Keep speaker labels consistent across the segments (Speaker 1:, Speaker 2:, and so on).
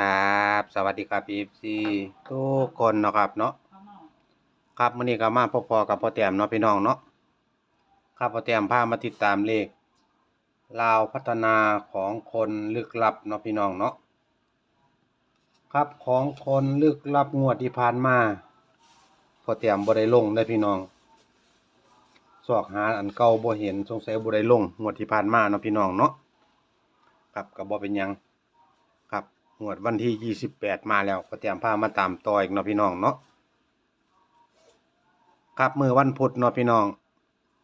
Speaker 1: ครับ สวัสดีครับ FC ทุกคนเนาะครับเนาะครับมื้อนี้ก็มาพบพอกับพ่อแต้มเนาะพี่น้องเนาะครับพ่อแต้มพามาติดตามเลขลาวพัฒนาของคนลึกลับเนาะพี่น้องเนาะครับของคนลึกลับงวดที่ผ่านมาพ่อแต้มบ่ได้ลงเด้พี่น้องสอกหาอันเก่าบ่เห็นสงสัยบ่ได้ลงงวดที่ผ่านมาเนาะพี่น้องเนาะครับก็บ่เป็นหยัง งวดวันที่28มาแล้วก็เตรียมพามาตามต่ออีกเนาะพี่น้องเนาะครับมือวันพุธเนาะพี่น้อง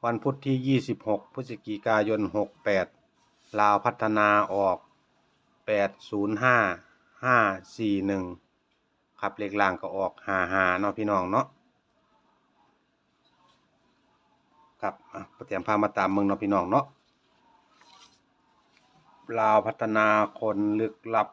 Speaker 1: วันพุธที่26พฤศจิกายน68ลาวพัฒนาออก805 541ครับเลขล่างก็ออก55เนาะพี่น้องเนาะครับเตรียมพามาตามเมืองเนาะพี่น้องเนาะลาวพัฒนาคนลึกลับ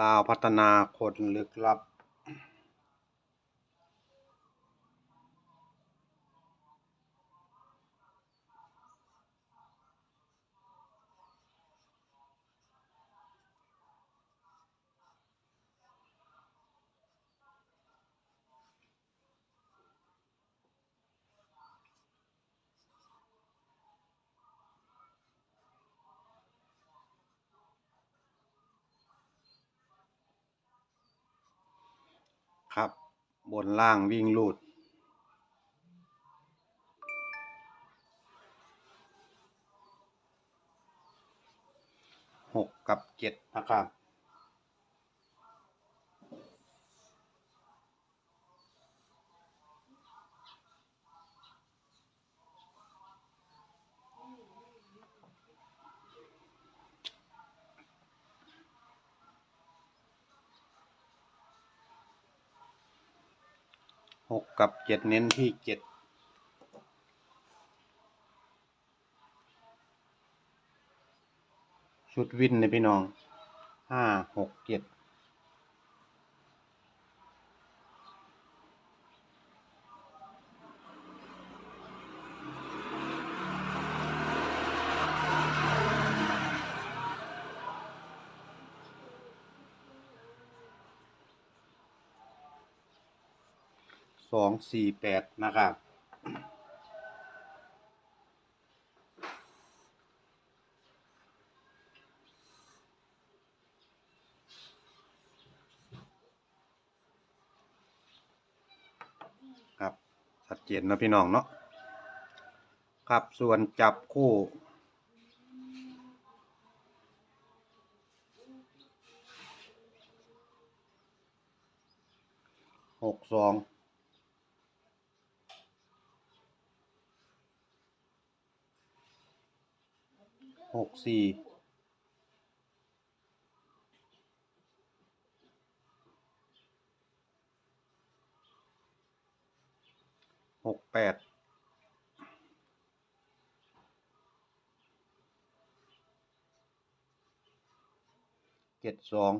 Speaker 1: ลาวพัฒนาคนลึกลับ ครับ บนล่างวิ่งลูด หกกับเจ็ดนะครับ หกกับเจ็ดเน้นที่เจ็ดชุดวินนพี่น้องห้าหกเจ็ด สองสี่แปดนะครับ ครับชัดเจนนะพี่น้องเนาะครับส่วนจับคู่หกสอง หกสี่หกแปดเจ็ดสอง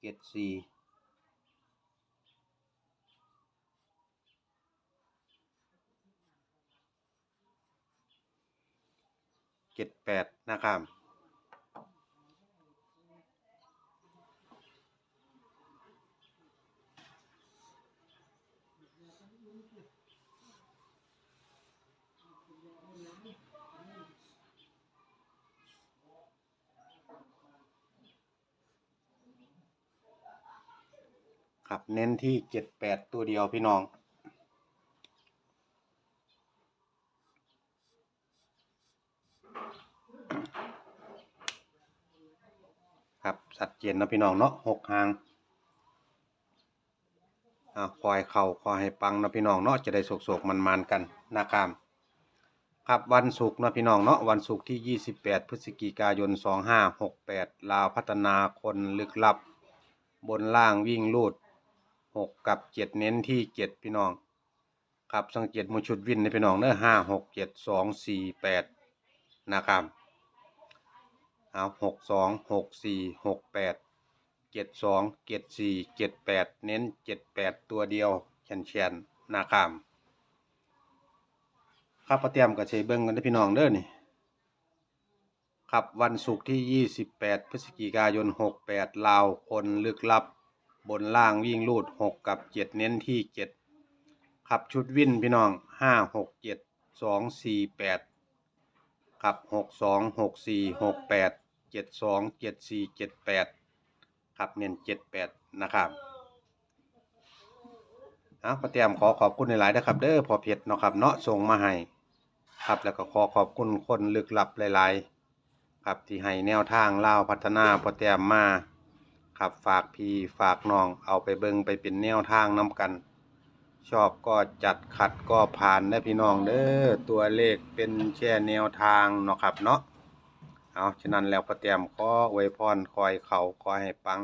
Speaker 1: เจ็ดสี่ เจ็ดแปดนะครับครับเน้นที่เจ็ดแปดตัวเดียวพี่น้อง ครับ สัดเจนนะพี่น้องเนาะหกหางอ่าคอยเข่าคอยให้ปังนะพี่น้องเนาะจะได้โศกๆมันๆกันนะครับครับวันศุกร์นะพี่น้องเนาะวันศุกร์ที่ 28 พฤศจิกายน 2568 ลาวพัฒนาคนลึกลับ บนล่างวิ่งลูด 6 กับ 7 เน้นที่ 7 พี่น้อง ครับสังเกตมูชุดวินในพี่น้องเนอะ5 6 7 2 4 8 นะครับ เอาหกสองหกสี่หกแปดเจ็ดสองเจ็ดสี่เจ็ดแปดเน้นเจ็ดแปดตัวเดียวแขนแขนๆนะครับครับประเตรียมกับเชเบิ้งกันได้พี่น้องเด้อนี่ครับวันศุกร์ที่ยี่สิบแปดพฤศจิกายนหกแปดลาว คนลึกลับ บนล่างวิ่งลูดหกกับเจ็ดเน้นที่เจ็ดครับชุดวิ่นพี่น้องห้าหกเจ็ดสองสี่แปดครับหกสองหกสี่หกแปด เจ็ดสองเจ็ดสี่เจ็ดแปดครับเน้นเจ็ดแปดนะครับเอาพอเตรียมขอขอบคุณหลายๆนะครับ เด้อพอเพชรเนาะครับเนาะส่งมาให้ครับแล้วก็ขอขอบคุณคนลึกลับหลายๆ ครับที่ให้แนวทางเล่าพัฒนาพอเตรียมมาครับฝากพี่ฝากน้องเอาไปเบิงไปเป็นแนวทางนํกัน ชอบก็จัดขัดก็ผ่านได้พี่น้องเด้อตัวเลขเป็นแค่แนวทางเนาะครับเนาะ เอาฉะนั้นแล้วประเตรียมขออวยพรคอยเขาคอยให้ปัง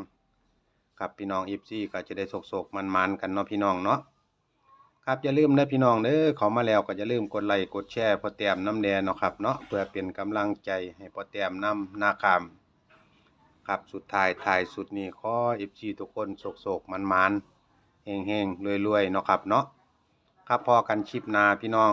Speaker 1: ครับพี่น้องอีฟซี่ก็จะได้โศกๆมันๆกันเนาะพี่น้องเนาะครับอย่าลืมนะพี่น้องเด้อเขามาแล้วก็อย่าลืมกดไลค์กดแชร์พอเตรียมน้ำแดงเนาะครับเนาะเพื่อเป็นกำลังใจให้พอเตรียมน้ำนาคามครับสุดท้ายท้ายสุดนี้ขออีฟซีทุกคนโศกๆมันๆเฮงเฮงรวยรวยๆเนาะครับเนาะครับพอกันคลิปนาพี่น้อง